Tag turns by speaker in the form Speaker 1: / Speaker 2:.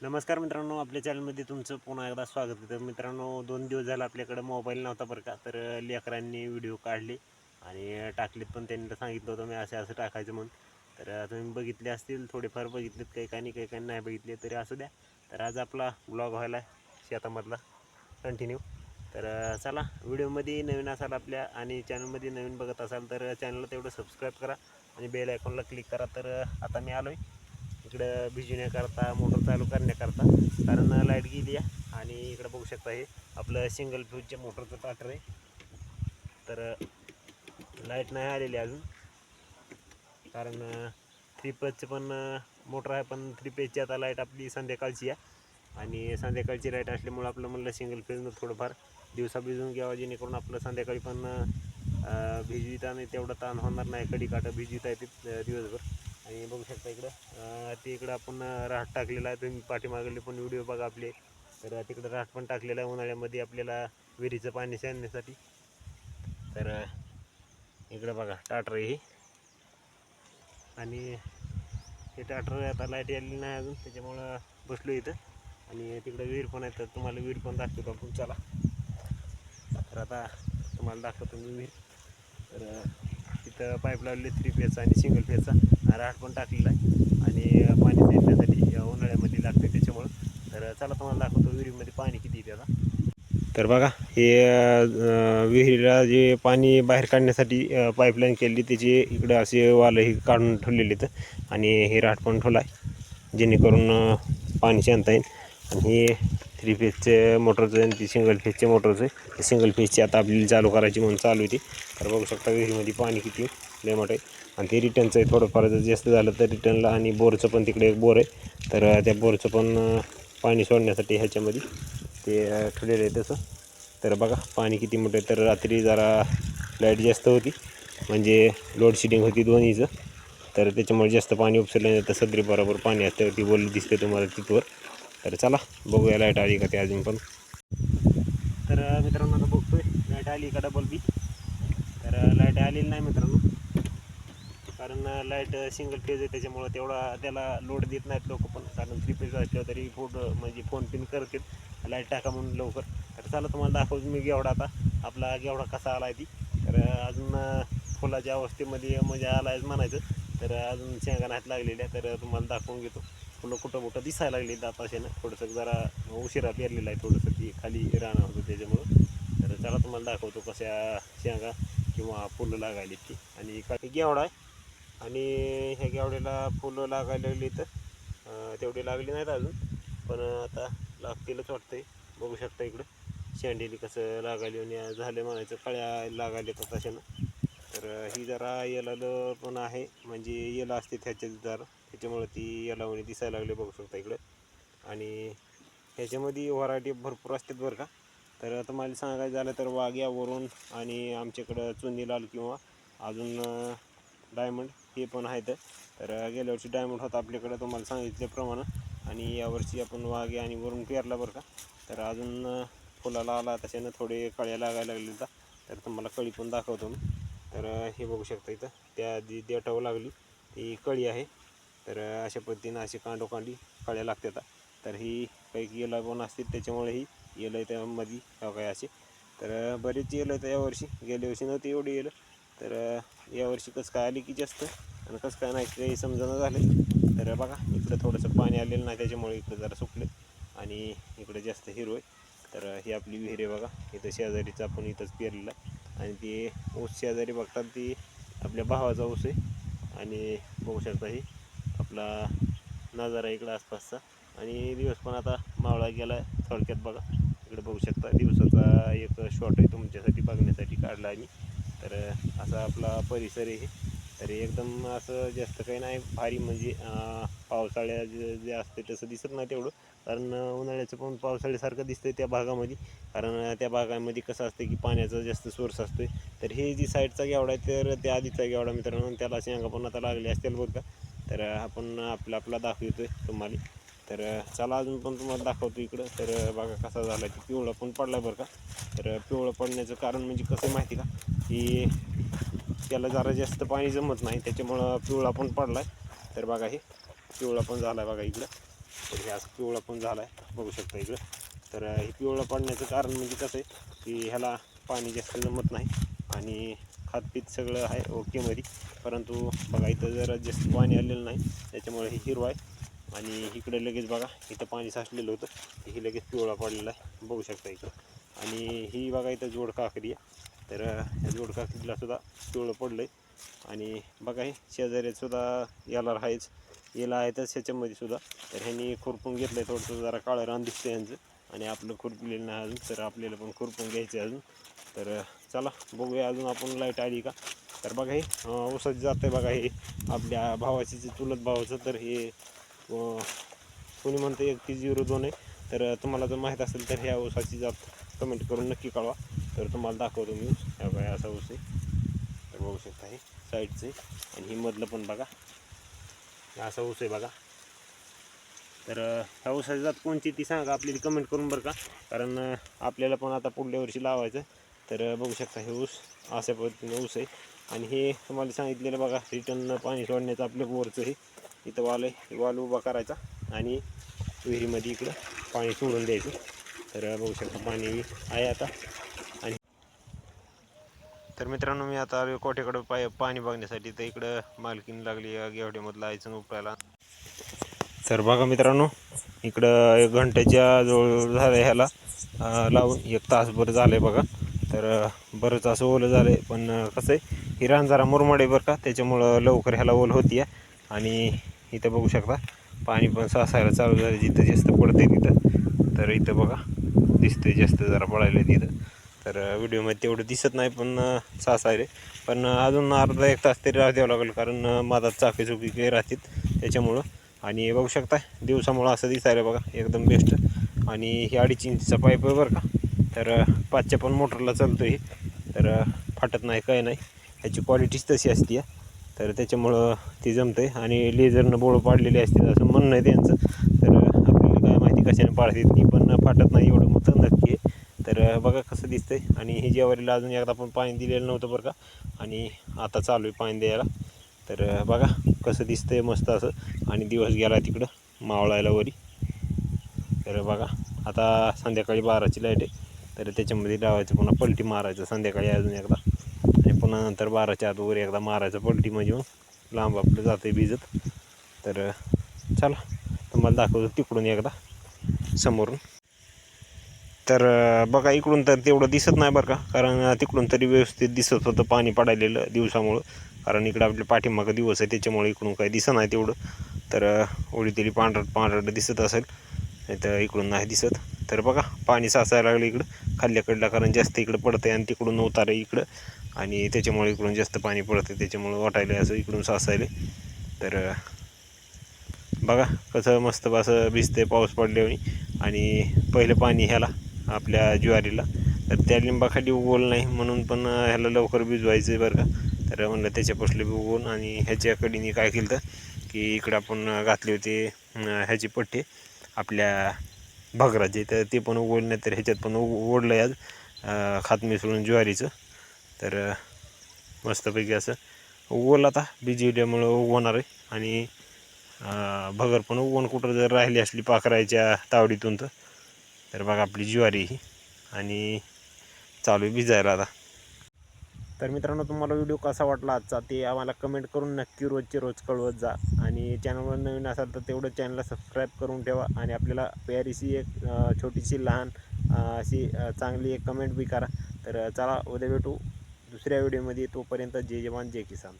Speaker 1: नमस्कार मित्रांनो आपल्या चॅनलमध्ये तुमचं पुन्हा एकदा स्वागत आहे. तर मित्रांनो दोन दिवस झाला आपल्याकडे मोबाईल नव्हता बरं का तर लेकरांनी व्हिडिओ काढले आणि टाकलेत पण त्यांनी सांगितलं होतं मी असं असं टाकायचं म्हणून. तर तुम्ही बघितले असतील थोडेफार बघितलेत काही काही काही काही नाही बघितले तरी असू द्या. तर आज आपला ब्लॉग व्हायला शेतामधला कंटिन्यू तर चला व्हिडिओमध्ये नवीन असाल आपल्या आणि चॅनलमध्ये नवीन बघत असाल तर चॅनलला तेवढं सबस्क्राईब करा आणि बेल आयकॉनला क्लिक करा. तर आता मी आलो आहे इकडं भिजवण्याकरता मोटर चालू करण्याकरता कारण लाइट गेली आहे आणि इकडं बघू शकता हे आपलं सिंगल फ्यूजच्या मोटरचं टाटर आहे. तर लाइट नाही आलेली अजून. कारण थ्री पेजचं पण मोटर आहे पण थ्री पेजची आता लाइट आपली संध्याकाळची आहे. आणि संध्याकाळची लाइट असल्यामुळं आपलं म्हणलं सिंगल फ्यूजनं थोडंफार दिवसा भिजून घ्यावं जेणेकरून आपलं संध्याकाळी पण भिजविताना तेवढं ताण होणार नाही. कडी काटं भिजविता येते दिवसभर. आणि बघू शकता इकडं. ते इकडं आपण अं, राहट टाकलेला आहे. तुम्ही पाठीमागले पण व्हिडिओ बघा आपले. तर तिकडं राहट पण टाकलेला आहे उन्हाळ्यामध्ये आपल्याला विहिरीचं पाणी सांडण्यासाठी. तर इकडं बघा टाटर हे. आणि हे टाटर आता लाइट आलेली नाही अजून त्याच्यामुळं बसलो इथं. आणि तिकडं विहीर पण आहे तर तुम्हाला विहीर पण दाखवतो आपण. चला. तर आता तुम्हाला दाखवतो मी विहीर. तर इथं पाईप लावलेले थ्री फेजचा आणि सिंगल फेजचा राट पण टाकलेला आहे. आणि पाणी देण्यासाठी उन्हाळ्यामध्ये लागते त्याच्यामुळं. तर चला तुम्हाला दाखवतो विहिरीमध्ये पाणी किती त्याला तर बघा हे विहिरीला जे पाणी बाहेर काढण्यासाठी पाईपलाईन केली त्याची इकडं असे वालं हे काढून ठेवलेले आहेत. आणि हे राट पण ठेवला आहे. जेणेकरून पाणी शांत येईल. हे थ्री फेजचे मोटरचं आणि ती सिंगल फेजचे मोटरचं आहे सिंगल फेजची आता आपली चालू करायची म्हणून चालू होती तर बघू शकता विहिरीमध्ये पाणी किती लय मोठं आहे. आणि ते रिटर्नचं आहे थोडंफार. जर जास्त झालं तर रिटर्नला आणि बोरचं पण तिकडे एक बोर आहे. तर त्या बोरचं पण पाणी सोडण्यासाठी ह्याच्यामध्ये ते ठेवलेलं आहे तसं. तर बघा पाणी किती मोठं आहे. तर रात्री जरा लाइट जास्त होती. म्हणजे लोड शेडिंग होती दोन्हीचं. तर त्याच्यामुळे जास्त पाणी उपसरलं नाही. तर सदरी बरोबर पाणी असतं ती बोलली दिसते तुम्हाला तिथवर. तर चला बघूया लाइट आली का ते अजून पण. तर मित्रांनो आता बघतोय लाइट आली का डबल बी तर लाइट आलेली नाही मित्रांनो. कारण लाइट सिंगल फेज आहे त्याच्यामुळं तेवढा त्याला लोड देत नाहीत लोक पण. कारण थ्री फेज असल्यावर तरी फोड म्हणजे फोन पिन करतील. लाइट टाका म्हणून लवकर. तर चला तुम्हाला दाखवतो मी गेवडा आता. आपला गेवडा कसा आला आहे ती. तर अजून फुलाच्या अवस्थेमध्ये म्हणजे आला आहे म्हणायचं. तर अजून शेंगा नाहीत लागलेल्या तर तुम्हाला दाखवून घेतो. फुलं कुठं कुठं दिसायला लागली ना थोडंसं जरा उशिरा पेरलेलं आहे थोडंसं ती खाली राहणं होतं त्याच्यामुळं. तर त्याला तुम्हाला दाखवतो कशा शेंगा किंवा फुलं लागायली ती. आणि काही गेवडा आहे. आणि ह्या गेवड्याला फुलं लागायला लागली तर तेवढी लागली नाहीत अजून. पण आता लागतीलच वाटतंय. बघू शकता इकडं. शेंडेली कसं लागायली आणि झालं म्हणायचं कळ्या लागायले तर तशानं तर ही जरा येलालं पण आहे. म्हणजे येलं असते त्याच्यात जरा. त्याच्यामुळं ती येलावणी दिसायला लागली बघू शकता इकडं. आणि ह्याच्यामध्ये व्हरायटी भरपूर असतात बरं का. तर तुम्हाला सांगायचं झालं तर वाघ्यावरून आणि आमच्याकडं चुनी लाल किंवा अजून डायमंड हे पण आहेत. तर गेल्या वर्षी डायमंड होता आपल्याकडं तुम्हाला सांगितल्याप्रमाणे आणि यावर्षी आपण वाघे आणि वरून पेरला बरं का. तर अजून फुलाला आला तशानं थोडे कळ्या लागायला लागले होता तर तुम्हाला कळी पण दाखवतो मी. तर हे बघू शकता इथं. त्या जी देठावं लागली. ती कळी आहे. तर अशा पद्धतीनं अशी कांडोकांडी कळ्या लागतात. तर ही काही येलं पण असते त्याच्यामुळे ही येलं त्यामध्ये ह्या काय असे तर बरेच येलं तर यावर्षी गेल्या वर्षी नव्हती एवढी येलं. तर यावर्षी कसं काय आली की जास्त आणि कसं काय नाही काही समजणं झालं. तर बघा इकडं थोडंसं पाणी आलेलं नाही त्याच्यामुळे इकडं जरा सुकले आणि इकडं जास्त हिरो आहे. तर ही आपली विहीर आहे बघा. इथं शेजारीचं आपण इथंच पेरलेलं आणि ती ऊस शेजारी बघतात ती आपल्या भावाचा ऊस आहे. आणि बघू शकता ही आपला नजारा इकडं आसपासचा. आणि दिवस पण आता मावळा गेला थोडक्यात बघा. इकडे बघू शकता दिवसाचा एक शॉट आहे तुमच्यासाठी बघण्यासाठी काढला आणि तर असा आपला परिसर आहे तर एकदम असं जास्त काही नाही. भारी म्हणजे पावसाळ्या जे असते तसं दिसत नाही तेवढं. कारण उन्हाळ्याचं पण पावसाळ्यासारखं दिसतंय त्या भागामध्ये. कारण त्या भागामध्ये कसं असतं की पाण्याचा जास्त सोर्स असतो तर हे जी साईडचा गेवडा आहे तर त्या आधीचा गेवडा मित्रांनो त्याला शेंगा पण आता लागले असतील बरं तर आपण आपला आपला दाखवतोय तुम्हाला. तर चला अजून पण तुम्हाला दाखवतो इकडं. तर बघा कसा झाला की पिवळा पण पडला बरं का. तर पिवळं पडण्याचं कारण म्हणजे कसं माहिती का? की त्याला जरा जास्त पाणी जमत नाही त्याच्यामुळं पिवळा पण पडला आहे तर बघा हे पिवळा पण झाला आहे बघा इकडं. तर हे असं पिवळा पण झाला आहे बघू शकता इकडं. तर हे पिवळा पडण्याचं कारण म्हणजे कसं आहे की ह्याला पाणी जास्त जमत नाही आणि खातपीत सगळं आहे ओकेमध्ये परंतु बघा इथं जरा जास्त पाणी आलेलं नाही त्याच्यामुळे हे हिरवा आहे. आणि इकडे लगेच बघा इथं पाणी साचलेलं होतं ही लगेच पिवळा पडलेला आहे. बघू शकता इकडं. आणि ही बघा इथं जोड काकडी आहे. तर या ह्या जोड काकडीला सुद्धा पिवळं पडलं आहे आणि बघा हे शेजाऱ्यात याला आहेच. याला आहे तर ह्याच्यामध्ये सुद्धा. तर ह्यांनी खुरपून घेतलं आहे थोडंसं जरा काळं रान दिसतं यांचं आणि आपलं खुरपलेलं नाही अजून तर आपल्याला पण खुरपून घ्यायचं आहे अजून. तर चला बघूया अजून आपण लाइट आली का? तर बघा हे अं, ऊसाची जात आहे बघा हे. आपल्या भावाची जे चुलत भावाचं तर हे कोणी म्हणतं एक ती झिरो दोन आहे. तर तुम्हाला जर माहीत असेल तर ह्या ऊसाची जात कमेंट करून नक्की कळवा. तर तुम्हाला दाखवतो मी ऊस. ह्या बघा असा ऊस आहे. तर बघू शकता हे साईडचे. आहे आणि ही मधलं पण बघा. असा ऊस आहे बघा. तर ह्या ऊसाची जात कोणची ती सांगा आपल्याला कमेंट करून बरं का. कारण आपल्याला पण आता पुढल्या वर्षी लावायचं तर बघू शकता हे ऊस अशा पद्धतीने ऊस आहे. आणि हे तुम्हाला सांगितलेलं बघा रिटर्न पाणी सोडण्याचं आपलं बोरचं हे. इथं वाल आहे वाल उभा करायचा. आणि विहिरीमध्ये इकडं पाणी सोडून द्यायचं. तर बघू शकता पाणी आहे आता. तर मित्रांनो मी आता आलो कोठ्याकडं पाय पाणी बघण्यासाठी. तर इकडं मालकीन लागली या गेवड्यामधला आयचं उपरायला. तर बघा मित्रांनो इकडं एक घंट्याच्या जवळ झालं ह्याला. लावून एक तासभर झालं आहे बघा. तर बरंच असं ओलं झालं आहे पण कसं आहे ही रान जरा मुरमाड आहे बरं का. त्याच्यामुळं लवकर ह्याला ओल होती आणि इथं बघू शकता पाणी पण सासायला चालू झालं जिथं जास्त पडतंय तिथं. तर इथं बघा दिसतंय जास्त जरा पडायला तिथं. तर व्हिडिओमध्ये तेवढं दिसत नाही पण अं, सासायले पण अजून अर्धा एक तास तरी राह द्यावं लागेल कारण माझा चाकी चुकी काही राहतील त्याच्यामुळं. आणि बघू शकता दिवसामुळं असं दिसायला बघा एकदम बेस्ट आणि ही अडीच इंचचा पाईप आहे बरं का. तर पाचच्या पण मोटरला चालतो आहे तर फाटत नाही काय नाही. ह्याची क्वालिटीच तशी असते आहे. तर त्याच्यामुळं ती जमते आणि लेझरनं बोळ पाडलेली असते असं म्हणणं आहे त्यांचं. तर आपल्याला काय माहिती कशाने पाडतात की पण फाटत नाही एवढं. मग नक्की तर बघा कसं दिसतंय. आणि ही जेवारीला अजून एकदा आपण पाणी दिलेलं नव्हतं बरं का. आणि आता चालू आहे पाणी द्यायला. तर बघा कसं दिसतंय मस्त असं. आणि दिवस गेला तिकडं मावळायला वरी. तर बघा आता संध्याकाळी बाराची लाइट आहे. तर त्याच्यामध्ये लावायचं पुन्हा पलटी मारायचं संध्याकाळी अजून एकदा. आणि पुन्हा नंतर बाराच्या आत वगैरे एकदा मारायचं पलटी म्हणजे मग लांब आपलं जातं भिजत. तर चला तुम्हाला दाखवतो तिकडून एकदा समोरून. तर बघा इकडून तर तेवढं दिसत नाही बरं का. कारण तिकडून तरी व्यवस्थित दिसत होतं पाणी पडायलेलं दिवसामुळं. कारण इकडं आपल्या पाठीमागं दिवस आहे त्याच्यामुळे इकडून काही दिसत नाही तेवढं. तर ओळीतरी पांढरट पांढरट दिसत असेल नाही तर इकडून नाही दिसत. तर बघा पाणी साचायला लागलं इकडं खाल्ल्याकडला कारण जास्त इकडं पडतं आहे आणि तिकडून उतार इकडं. आणि त्याच्यामुळे इकडून जास्त पाणी पडतं त्याच्यामुळे वाटायला असं इकडून साचायले. तर बघा कसं मस्त असं भिजतंय पाऊस पडल्यावर. आणि पहिलं पाणी ह्याला आपल्या ज्वारीला. तर त्या लिंबाखाली उगवलं नाही म्हणून पण ह्याला लवकर भिजवायचं आहे बरं का. तर म्हणलं त्याच्यापासलं बी उगवून आणि ह्याच्या कडीने काय केलं तर की इकडं आपण घातले होते ह्याचे ह्याची पट्टे आपल्या भगराचे. तर ते पण उगवलं नाही तर ह्याच्यात पण उग ओढलं आहे आज खात मिसळून ज्वारीचं. तर मस्तपैकी असं उगवलं आता बिजिवल्यामुळं उगवणार आहे. आणि भगर पण उगवून कुठं जर राहिली असली पाखरायच्या तावडीतून तर. तर बघा आपली ज्वारी ही आणि चालू आहे भिजायला आता. तर मित्रांनो तुम्हाला व्हिडिओ कसा वाटला आजचा ते आम्हाला कमेंट करून नक्की रोजचे रोज कळवत जा. आणि चॅनलवर नवीन असाल तर तेवढं चॅनलला सबस्क्राईब करून ठेवा. आणि आपल्याला प्यारीशी एक छोटीशी लहान अशी चांगली एक कमेंट बी करा. तर चला उद्या भेटू दुसऱ्या व्हिडिओमध्ये तोपर्यंत जय जवान जय किसान.